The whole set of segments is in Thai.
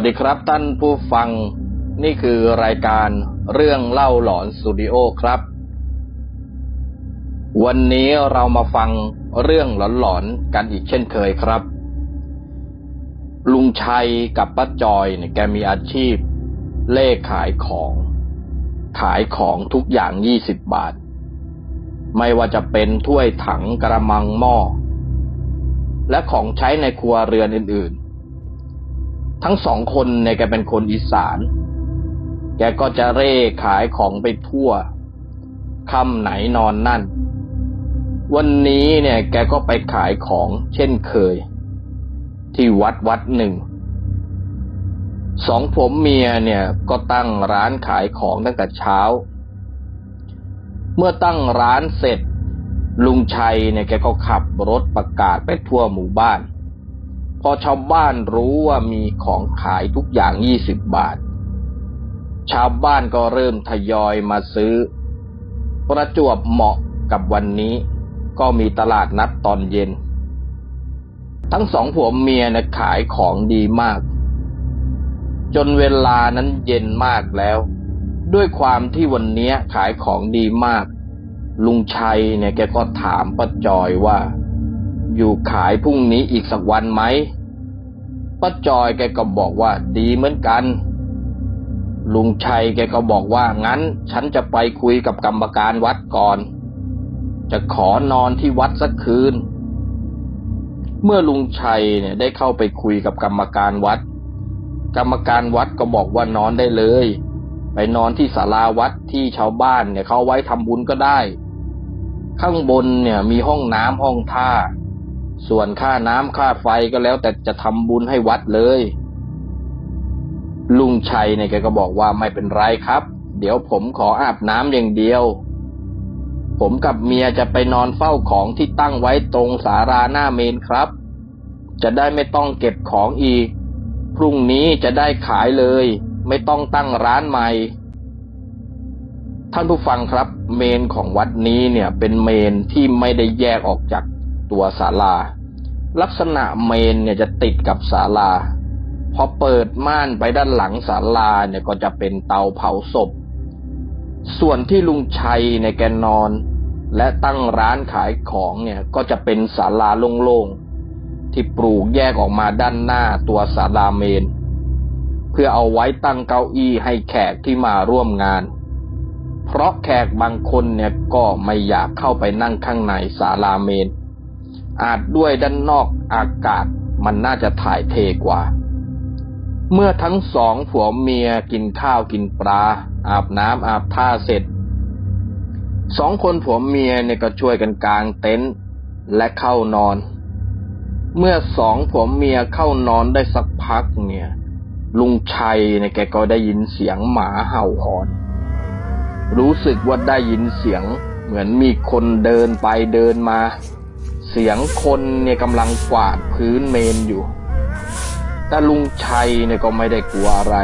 วัสดีครับท่านผู้ฟัง นี่คือรายการเรื่องเล่าหลอนสตูดิโอครับ วันนี้เรามาฟังเรื่องหลอนๆกันอีกเช่นเคยครับ ลุงชัยกับป้าจอยเนี่ยแกมีอาชีพ เล่ขายของ ขายของทุกอย่างยี่สิบบาท ไม่ว่าจะเป็นถ้วยถังกระมังหม้อและของใช้ในครัวเรือนอื่นๆ ทั้งสองคนเนี่ยแกเป็นคนอีสาน แกก็จะเร่ขายของไปทั่วค่ำไหนนอนนั่น วันนี้เนี่ยแกก็ไปขายของเช่นเคย ที่วัดวัดหนึ่ง สองผมเมียเนี่ยก็ตั้งร้านขายของตั้งแต่เช้า เมื่อตั้งร้านเสร็จ ลุงชัยเนี่ยแกก็ขับรถประกาศไปทั่วหมู่บ้าน พอชาวบ้านรู้ว่ามีของขายทุกอย่างยี่สิบบาท ชาวบ้านก็เริ่มทยอยมาซื้อ ประจวบเหมาะกับวันนี้ ก็มีตลาดนัดตอนเย็น ทั้งสองผัวเมียนะขายของดีมาก จนเวลานั้นเย็นมากแล้ว ด้วยความที่วันนี้ขายของดีมาก ลุงชัยเนี่ยแกก็ถามป้าจอยว่า อยู่ขายพรุ่งนี้อีกสักวันไหมป้าจอยแกก็บอกว่าดีเหมือนกัน ลุงชัยแกก็บอกว่างั้น ฉันจะไปคุยกับกรรมการวัดก่อน จะขอนอนที่วัดสักคืน เมื่อลุงชัยเนี่ยได้เข้าไปคุยกับกรรมการวัด กรรมการวัดก็บอกว่านอนได้เลย ไปนอนที่ศาลาวัดที่ชาวบ้านเนี่ยเขาไว้ทำบุญก็ได้ ข้างบนเนี่ยมีห้องน้ำห้องท่า ส่วนค่าน้ำค่าไฟก็แล้ว แต่จะทำบุญให้วัดเลย ลุงชัยเนี่ยแกก็บอกว่าไม่เป็นไรครับ เดี๋ยวผมขออาบน้ำอย่างเดียว ผมกับเมียจะไปนอนเฝ้าของที่ตั้งไว้ตรงสาราหน้าเมนครับ จะได้ไม่ต้องเก็บของอีก พรุ่งนี้จะได้ขายเลย ไม่ต้องตั้งร้านใหม่ท่านผู้ฟังครับ เมนของวัดนี้เนี่ยเป็นเมนที่ไม่ได้แยกออกจาก ตัวศาลา ลักษณะเมนเนี่ยจะติดกับศาลา พอเปิดม่านไปด้านหลังศาลาเนี่ยก็จะเป็นเตาเผาศพ ส่วนที่ลุงชัยในแกนอน และตั้งร้านขายของเนี่ยก็จะเป็นศาลาโล่งๆ ที่ปลูกแยกออกมาด้านหน้าตัวศาลาเมน เพื่อเอาไว้ตั้งเก้าอี้ให้แขกที่มาร่วมงานเพราะแขกบางคนเนี่ยก็ไม่อยากเข้าไปนั่งข้างในศาลาเมน อาจด้วยด้านนอกอากาศมันน่าจะถ่ายเทกว่า เมื่อทั้งสองผัวเมียกินข้าวกินปลา อาบน้ำอาบท่าเสร็จ สองคนผัวเมียเนี่ยก็ช่วยกันกางเต็นท์และเข้านอน เมื่อสองผัวเมียเข้านอนได้สักพักเนี่ย ลุงชัยเนี่ยแกก็ได้ยินเสียงหมาเห่าหอน รู้สึกว่าได้ยินเสียงเหมือนมีคนเดินไปเดินมา เสียงคนเนี่ยกำลังกวาดพื้นเมนอยู่ แต่ลุงชัยเนี่ยก็ไม่ได้กลัวอะไร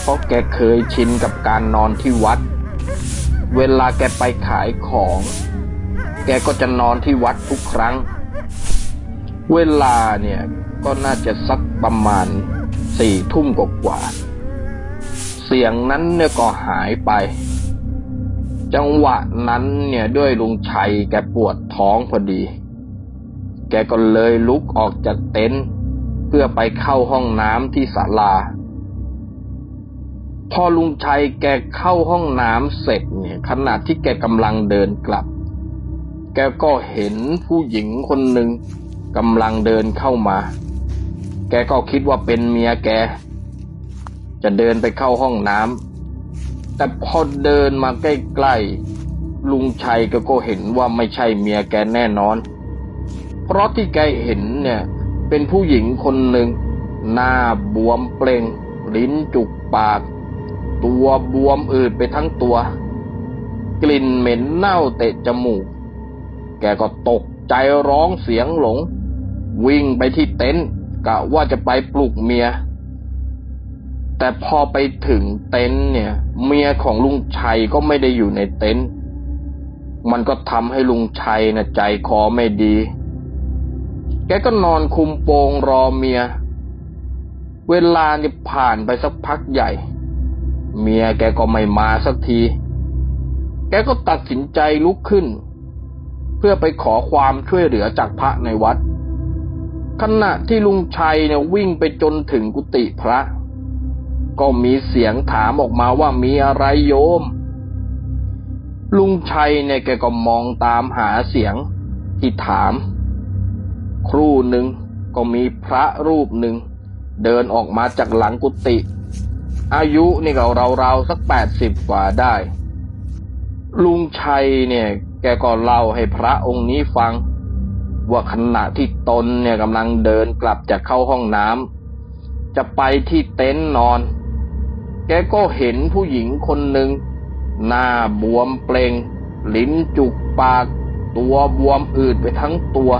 เพราะแกเคยชินกับการนอนที่วัด เวลาแกไปขายของ แกก็จะนอนที่วัดทุกครั้ง เวลาเนี่ยก็น่าจะสักประมาณสี่ทุ่มกว่า เสียงนั้นเนี่ยก็หายไป จังหวะนั้นเนี่ยด้วยลุงชัยแกปวดท้องพอดี แกก็เลยลุกออกจากเต็นท์เพื่อไปเข้าห้องน้ำที่ศาลา พอลุงชัยแกเข้าห้องน้ำเสร็จเนี่ยขณะที่แกกำลังเดินกลับ แกก็เห็นผู้หญิงคนหนึ่งกำลังเดินเข้ามา แกก็คิดว่าเป็นเมียแก จะเดินไปเข้าห้องน้ำแต่พอเดินมาใกล้ๆลุงชัยก็ก็เห็นว่าไม่ใช่เมียแกแน่นอน เพราะที่แกเห็นเนี่ย เป็นผู้หญิงคนหนึ่ง หน้าบวมเปล่ง ลิ้นจุกปาก ตัวบวมอืดไปทั้งตัว กลิ่นเหม็นเน่าเตะจมูก แกก็ตกใจร้องเสียงหลง วิ่งไปที่เต็นท์กะว่าจะไปปลุกเมีย แต่พอไปถึงเต็นท์เนี่ย เมียของลุงชัยก็ไม่ได้อยู่ในเต็นท์มันก็ทำให้ลุงชัยนะใจคอไม่ดี แกก็นอนคุมโปงรอเมีย เวลาเนี่ยผ่านไปสักพักใหญ่ เมียแกก็ไม่มาสักที แกก็ตัดสินใจลุกขึ้น เพื่อไปขอความช่วยเหลือจากพระในวัด ขณะที่ลุงชัยเนี่ยวิ่งไปจนถึงกุฏิพระ ก็มีเสียงถามออกมาว่ามีอะไรโยม ลุงชัยเนี่ยแกก็มองตามหาเสียงที่ถาม ครู่หนึ่งก็มีพระรูปหนึ่ง เดินออกมาจากหลังกุฏิอายุนี่ก็ราวๆสักแปดสิบกว่าได้ ลุงชัยเนี่ยแกก็เล่าให้พระองค์นี้ฟัง ว่าขณะที่ตนเนี่ยกำลังเดินกลับจากเข้าห้องน้ำจะไปที่เต็นท์นอน แกก็เห็นผู้หญิงคนหนึ่ง หน้าบวมเปลง ลิ้นจุกปาก ตัวบวมอืดไปทั้งตัว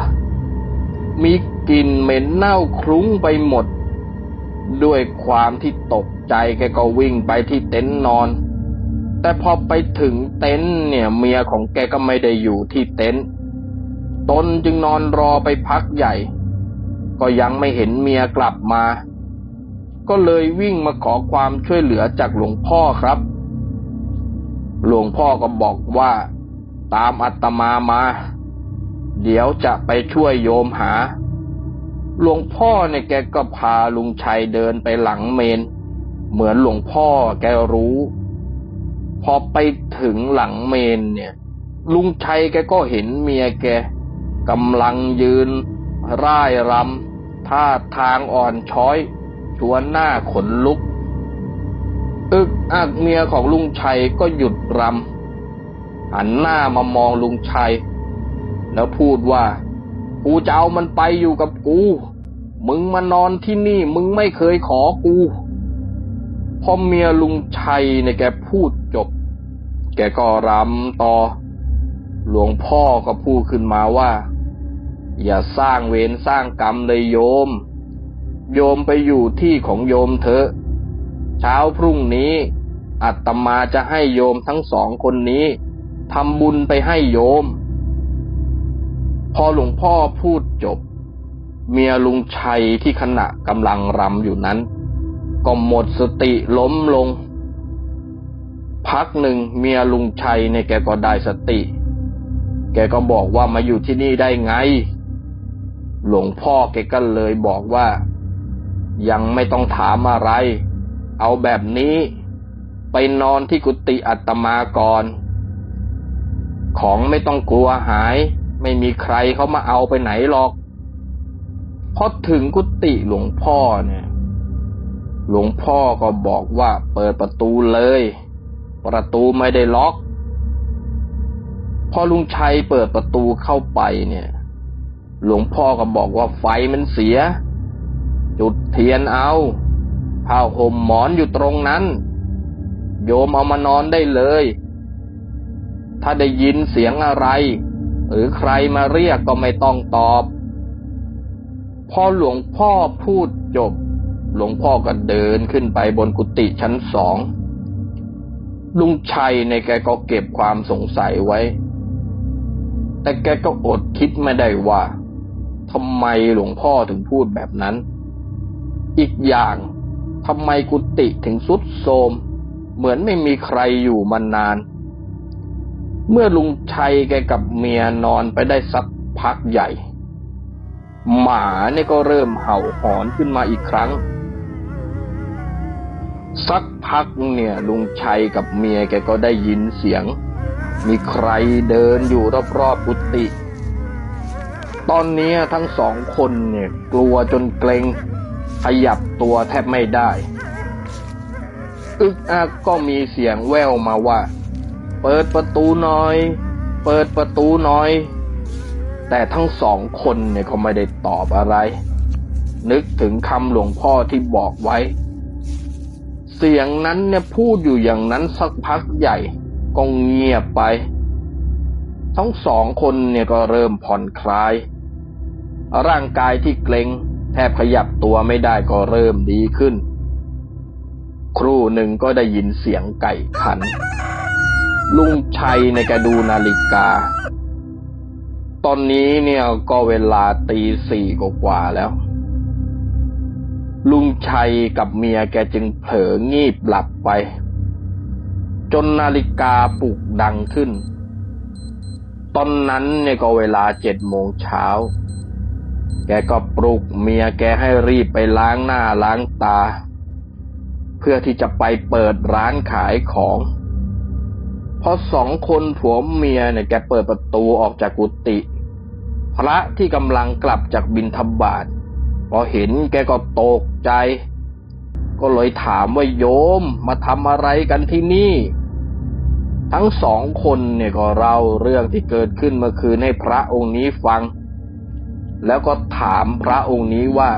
มีกลิ่นเหม็นเน่าคลุ้งไปหมด ด้วยความที่ตกใจแกก็วิ่งไปที่เต็นท์นอน แต่พอไปถึงเต็นท์เนี่ยเมียของแกก็ไม่ได้อยู่ที่เต็นท์ตนจึงนอนรอไปพักใหญ่ ก็ยังไม่เห็นเมียกลับมา ก็เลยวิ่งมาขอความช่วยเหลือจากหลวงพ่อครับ หลวงพ่อก็บอกว่าตามอัตมามา เดี๋ยวจะไปช่วยโยมหา หลวงพ่อเนี่ยแกก็พาลุงชัยเดินไปหลังเมน เหมือนหลวงพ่อแกรู้ พอไปถึงหลังเมนเนี่ย ลุงชัยแกก็เห็นเมียแกกำลังยืน ร่ายรำท่าทางอ่อนช้อยชวนหน้าขนลุก อึกอักเมียของลุงชัยก็หยุดรำหันหน้ามามองลุงชัย แล้วพูดว่า กูจะเอามันไปอยู่กับกู มึงมานอนที่นี่มึงไม่เคยขอกูพอเมียลุงชัยเนี่ยแกพูดจบ แกก็รำต่อ หลวงพ่อก็พูดขึ้นมาว่า อย่าสร้างเวรสร้างกรรมเลยโยม โยมไปอยู่ที่ของโยมเถอะ เช้าพรุ่งนี้อาตมาจะให้โยมทั้งสองคนนี้ทำบุญไปให้โยม พอหลวงพ่อพูดจบ เมียลุงชัยที่ขณะกำลังรำอยู่นั้น ก็หมดสติล้มลง พักหนึ่งเมียลุงชัยเนี่ยแกก็ได้สติ แกก็บอกว่ามาอยู่ที่นี่ได้ไง หลวงพ่อแกก็เลยบอกว่า ยังไม่ต้องถามอะไร เอาแบบนี้ ไปนอนที่กุฏิอัตมาก่อน ของไม่ต้องกลัวหาย ไม่มีใครเขามาเอาไปไหนหรอกพอถึงกุฏิหลวงพ่อเนี่ย หลวงพ่อก็บอกว่าเปิดประตูเลย ประตูไม่ได้ล็อก พอลุงชัยเปิดประตูเข้าไปเนี่ย หลวงพ่อก็บอกว่าไฟมันเสีย จุดเทียนเอาผ้าห่มหมอนอยู่ตรงนั้น โยมเอามานอนได้เลย ถ้าได้ยินเสียงอะไร หรือใครมาเรียกก็ไม่ต้องตอบ พอหลวงพ่อพูดจบ หลวงพ่อก็เดินขึ้นไปบนกุฏิชั้นสอง ลุงชัยในแกก็เก็บความสงสัยไว้ แต่แกก็อดคิดไม่ได้ว่าทำไมหลวงพ่อถึงพูดแบบนั้น อีกอย่างทำไมกุฏิถึงสุดโทรมเหมือนไม่มีใครอยู่มานาน เมื่อลุงชัยแกกับเมียนอนไปได้สักพักใหญ่ หมาเนี่ยก็เริ่มเห่าหอนขึ้นมาอีกครั้ง สักพักเนี่ยลุงชัยกับเมียแกก็ได้ยินเสียง มีใครเดินอยู่รอบๆกุฏิตอนนี้ทั้งสองคนเนี่ยกลัวจนเกรงขยับตัวแทบไม่ได้ อึกอักก็มีเสียงแว่วมาว่า ปิดประตูหน่อย เปิดประตูหน่อย แต่ทั้งสองคนเนี่ยเขาไม่ได้ตอบอะไร นึกถึงคำหลวงพ่อที่บอกไว้ เสียงนั้นเนี่ยพูดอยู่อย่างนั้นสักพักใหญ่ก็เงียบไป ทั้งสองคนเนี่ยก็เริ่มผ่อนคลาย ร่างกายที่เกร็งแทบขยับตัวไม่ได้ก็เริ่มดีขึ้น ครู่หนึ่งก็ได้ยินเสียงไก่ขัน ลุงชัยในกระดูนาฬิกา ตอนนี้เนี่ยก็เวลาตีสี่กว่าแล้ว ลุงชัยกับเมียแกจึงเผลองีบหลับไป จนนาฬิกาปลุกดังขึ้น ตอนนั้นเนี่ยก็เวลาเจ็ดโมงเช้า แกก็ปลุกเมียแกให้รีบไปล้างหน้าล้างตา เพื่อที่จะไปเปิดร้านขายของ อสองคนผัวเมียเนี่ยแกเปิดประตูออกจากกุฏิพระที่กำลังกลับจากบินทบาทพอเห็นแกก็ตกใจ ก็เลยถามว่าโยมมาทำอะไรกันที่นี่ ทั้งสองคนเนี่ยก็เล่าเรื่องที่เกิดขึ้นเมื่อคืนให้พระองค์นี้ฟัง แล้วก็ถามพระองค์นี้ว่า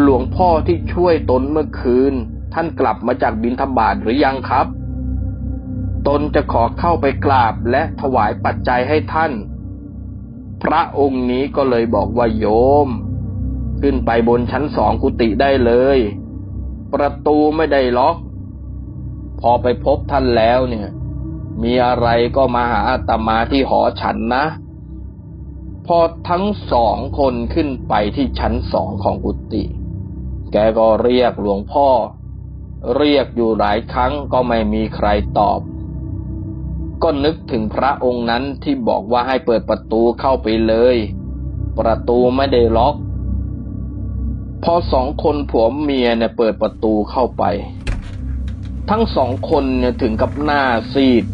หลวงพ่อที่ช่วยตนเมื่อคืน ท่านกลับมาจากบินทบาทหรือยังครับ ตนจะขอเข้าไปกราบและถวายปัจจัยให้ท่าน พระองค์นี้ก็เลยบอกว่าโยม ขึ้นไปบนชั้นสองกุฏิได้เลย ประตูไม่ได้ล็อก พอไปพบท่านแล้วเนี่ย มีอะไรก็มาหาอาตมาที่หอฉันนะ พอทั้งสองคนขึ้นไปที่ชั้นสองของกุฏิแกก็เรียกหลวงพ่อ เรียกอยู่หลายครั้งก็ไม่มีใครตอบ ก็นึกถึงพระองค์นั้นที่บอกว่าให้เปิดประตูเข้าไปเลย ประตูไม่ได้ล็อก พอสองคนผัวเมียเนี่ยเปิดประตูเข้าไป ทั้งสองคนเนี่ยถึงกับหน้าซีด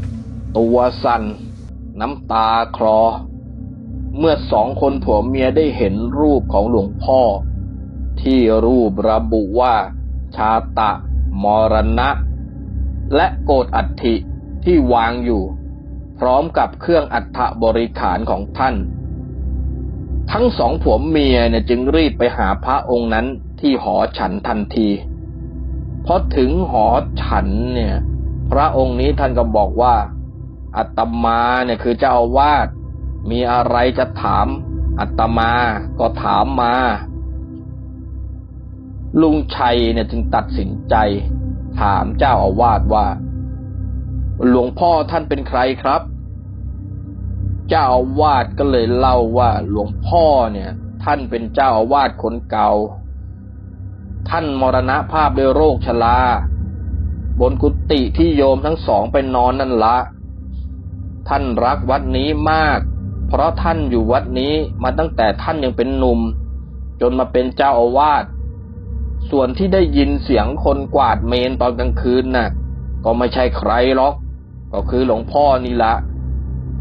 ตัวสัน่น น้ำตาคลอ เมื่อสองคนผัวเมียได้เห็นรูปของหลวงพ่อ ที่รูประบุว่าชาตะ มรณะ และโกดอัฐิ ที่วางอยู่ พร้อมกับเครื่องอัฐบริขารของท่าน ทั้งสองผัวเมียเนี่ยจึงรีบไปหาพระองค์นั้นที่หอฉันทันทีพอถึงหอฉันเนี่ย พระองค์นี้ท่านก็บอกว่าอัตมาเนี่ยคือเจ้าอาวาสมีอะไรจะถามอัตมาก็ถามมา ลุงชัยเนี่ยจึงตัดสินใจ ถามเจ้าอาวาสว่า หลวงพ่อท่านเป็นใครครับ เจ้าอาวาสก็เลยเล่าว่าหลวงพ่อเนี่ย ท่านเป็นเจ้าอาวาสคนเก่า ท่านมรณภาพด้วยโรคชราบนกุฏิที่โยมทั้งสองไปนอนนั่นละ ท่านรักวัดนี้มาก เพราะท่านอยู่วัดนี้มาตั้งแต่ท่านยังเป็นหนุ่ม จนมาเป็นเจ้าอาวาสส่วนที่ได้ยินเสียงคนกวาดเมนตอนกลางคืนน่ะ ก็ไม่ใช่ใครหรอก ก็คือหลวงพ่อนี่ละ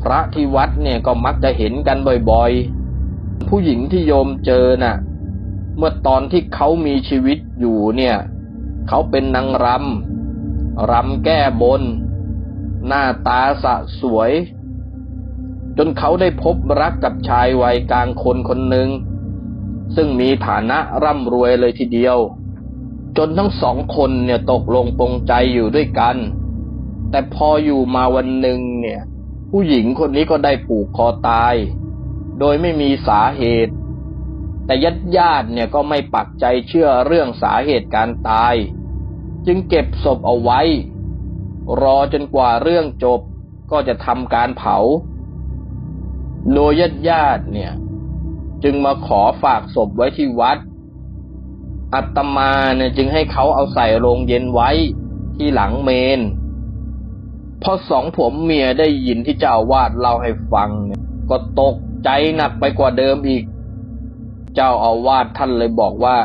พระที่วัดเนี่ยก็มักจะเห็นกันบ่อยๆ ผู้หญิงที่โยมเจอน่ะ เมื่อตอนที่เขามีชีวิตอยู่เนี่ย เขาเป็นนางรำรำแก้บน หน้าตาสะสวย จนเขาได้พบรักกับชายวัยกลางคนคนหนึ่ง ซึ่งมีฐานะร่ำรวยเลยทีเดียว จนทั้งสองคนเนี่ยตกลงปรงใจอยู่ด้วยกัน แต่พออยู่มาวันหนึ่งเนี่ย ผู้หญิงคนนี้ก็ได้ผูกคอตาย โดยไม่มีสาเหตุ แต่ญาติญาติเนี่ยก็ไม่ปักใจเชื่อเรื่องสาเหตุการตาย จึงเก็บศพเอาไว้ รอจนกว่าเรื่องจบก็จะทำการเผา โดยญาติญาติเนี่ย จึงมาขอฝากศพไว้ที่วัด อัตมาเนี่ยจึงให้เขาเอาใส่โรงเย็นไว้ที่หลังเมน พอสองผมเมียได้ยินที่เจ้าอาวาดเล่าให้ฟังเนี่ยก็ตกใจหนักไปกว่าเดิมอีก เจ้าอาวาสท่านเลยบอกว่า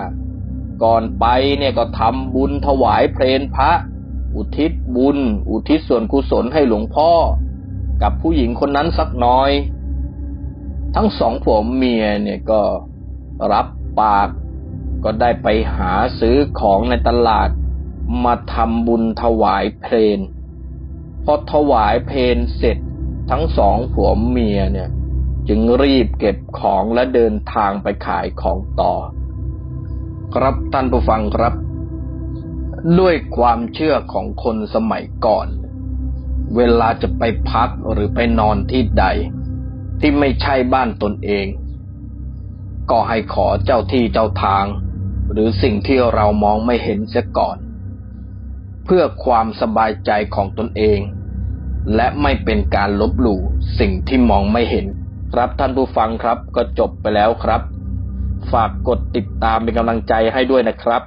ก่อนไปเนี่ยก็ทำบุญถวายเพลนพระ อุทิศบุญ อุทิศส่วนกุศลให้หลวงพ่อ กับผู้หญิงคนนั้นสักน้อย ทั้งสองผัวเมียเนี่ยก็รับปากก็ได้ไปหาซื้อของในตลาด มาทำบุญถวายเพลน พอถวายเพลนเสร็จทั้งสองผัวเมียเนี่ย จึงรีบเก็บของและเดินทางไปขายของต่อ ครับท่านผู้ฟังครับ ด้วยความเชื่อของคนสมัยก่อน เวลาจะไปพักหรือไปนอนที่ใด ที่ไม่ใช่บ้านตนเอง ก็ให้ขอเจ้าที่เจ้าทาง หรือสิ่งที่เรามองไม่เห็นเสียก่อน เพื่อความสบายใจของตนเอง และไม่เป็นการลบหลู่สิ่งที่มองไม่เห็น ครับท่านผู้ฟังครับก็จบไปแล้วครับ ฝากกดติดตามเป็นกำลังใจให้ด้วยนะครับ